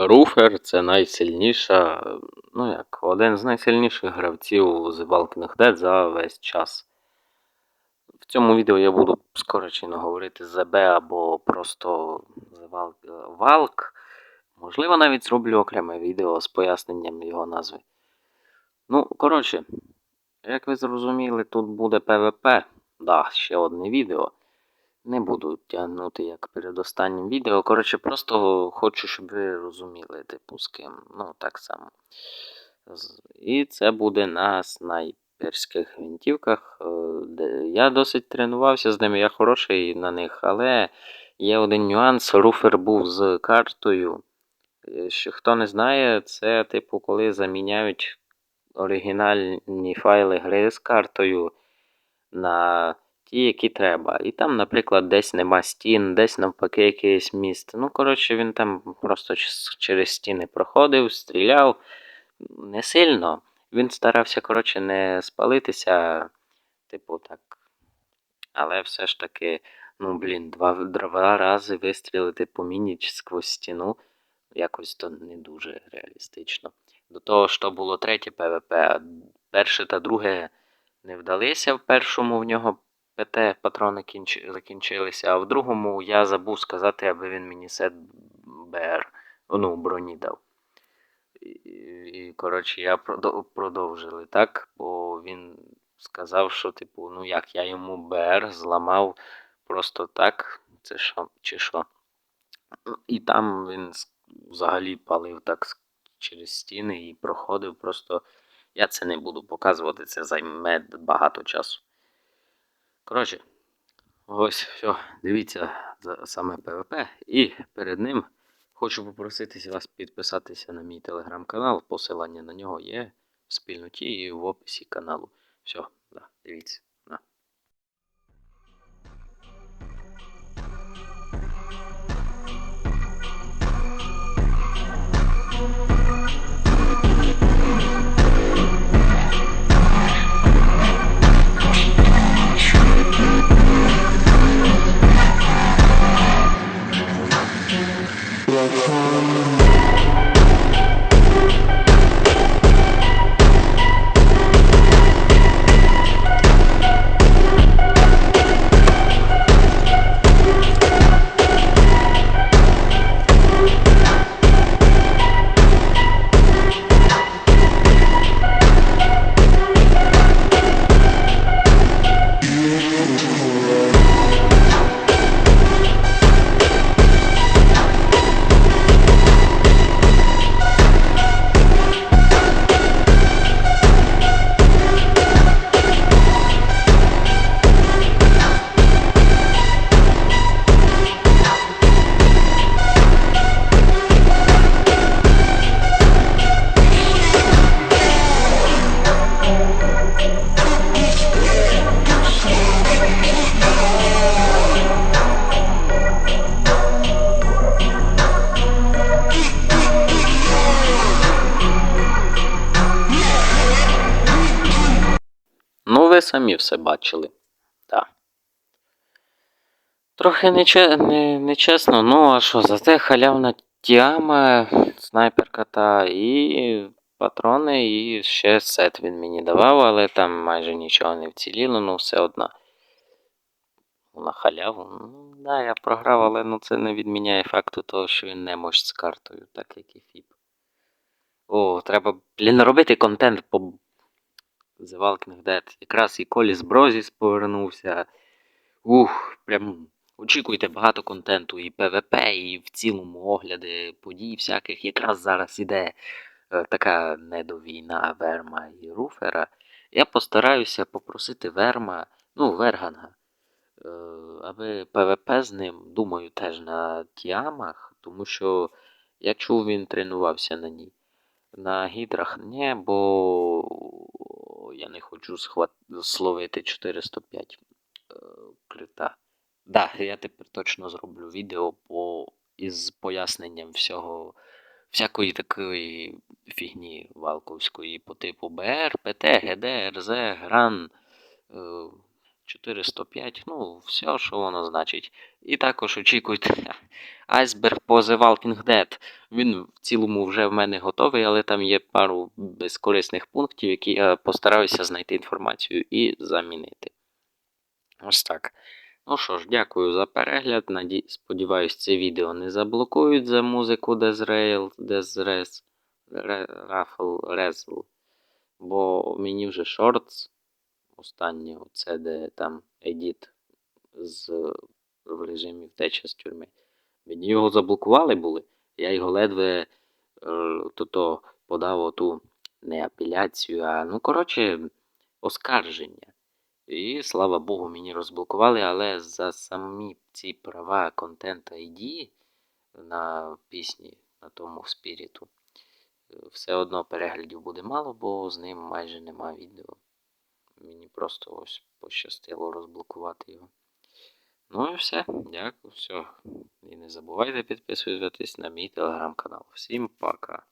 Руфер це найсильніша, ну як, один з найсильніших гравців The Walking Dead за весь час. В цьому відео я буду скорочено говорити ЗБ або просто Walk. Можливо, навіть зроблю окреме відео з поясненням його назви. Ну, коротше, як ви зрозуміли, тут буде ПВП. Да, ще одне відео. Не буду тягнути як перед останнім відео. Коротше, просто хочу, щоб ви розуміли, типу, з ким. Ну, так само. І це буде на снайперських гвинтівках. е, Я досить тренувався з ними, я хороший на них, але є один нюанс. Руфер був з картою. Е, хто не знає, це, типу, коли заміняють оригінальні файли гри з картою на ті, які треба. І там, наприклад, десь нема стін, десь навпаки якийсь міст. Ну, коротше, він там просто через стіни проходив, стріляв. Не сильно. Він старався, коротше, не спалитися, типу так. Але все ж таки, ну, блін, два, два рази вистрілити по мініч сквозь стіну. Якось то не дуже реалістично. До того, що було третє ПВП, а перше та друге не вдалися. В першому в нього ПТ патрони кінч... закінчилися, а в другому я забув сказати, аби він мені сет БР, ну, броні дав. І, і коротше, я продов- продовжили так, бо він сказав, що, типу, ну як я йому БР зламав просто так, це що, чи що. І там він взагалі палив так через стіни і проходив просто. Я це не буду показувати, це займе багато часу. Коротше, ось все, дивіться за саме ПВП. І перед ним хочу попросити вас підписатися на мій телеграм-канал. Посилання на нього є в спільноті і в описі каналу. Все, да, дивіться. Ви самі все бачили. Так. Трохи нече... не... нечесно, ну а що, зате халявна тіама, снайперка та і патрони, і ще сет він мені давав, але там майже нічого не вціліло, ну все одно. На халяву. Ну, да, я програв, але ну, це не відміняє факту того, що він не може з картою, так як і Фіп. О, треба, блін, робити контент по The Walking Dead. Якраз і Коліс Брозіс повернувся. Ух, прям очікуйте багато контенту і ПВП, і в цілому огляди подій всяких. Якраз зараз іде е, така недовійна Верма і Руфера. Я постараюся попросити Верма, ну, Верганга, е, аби ПВП з ним, думаю, теж на тіамах, тому що я чув, він тренувався на ній. На гідрах ні, бо я не хочу схват... словити 405 е, крита. Да, я тепер точно зроблю відео по... із поясненням всього, всякої такої фігні валковської по типу БР, ПТ, ГД, РЗ, Гран, е, 405, ну, все, що воно значить. І також очікуйте айсберг по The Walking Dead. Він в цілому вже в мене готовий, але там є пару безкорисних пунктів, які я постараюся знайти інформацію і замінити. Ось так. Ну що ж, дякую за перегляд. Наді... Сподіваюсь, це відео не заблокують за музику Dezrail, Dezres, Raffle, Rezl. Бо мені вже шортс, останнє, оце де там едіт з, в режимі втеча з тюрми. Мені його заблокували були. Я його ледве е, то-то подав оту не апеляцію, а ну, коротше, оскарження. І слава Богу, мені розблокували, але за самі ці права контент ID на пісні на тому спіріту все одно переглядів буде мало, бо з ним майже нема відео. Просто ось пощастило розблокувати його. Ну і все. Дякую, все. І не забувайте підписуватись на мій телеграм-канал. Всім пока!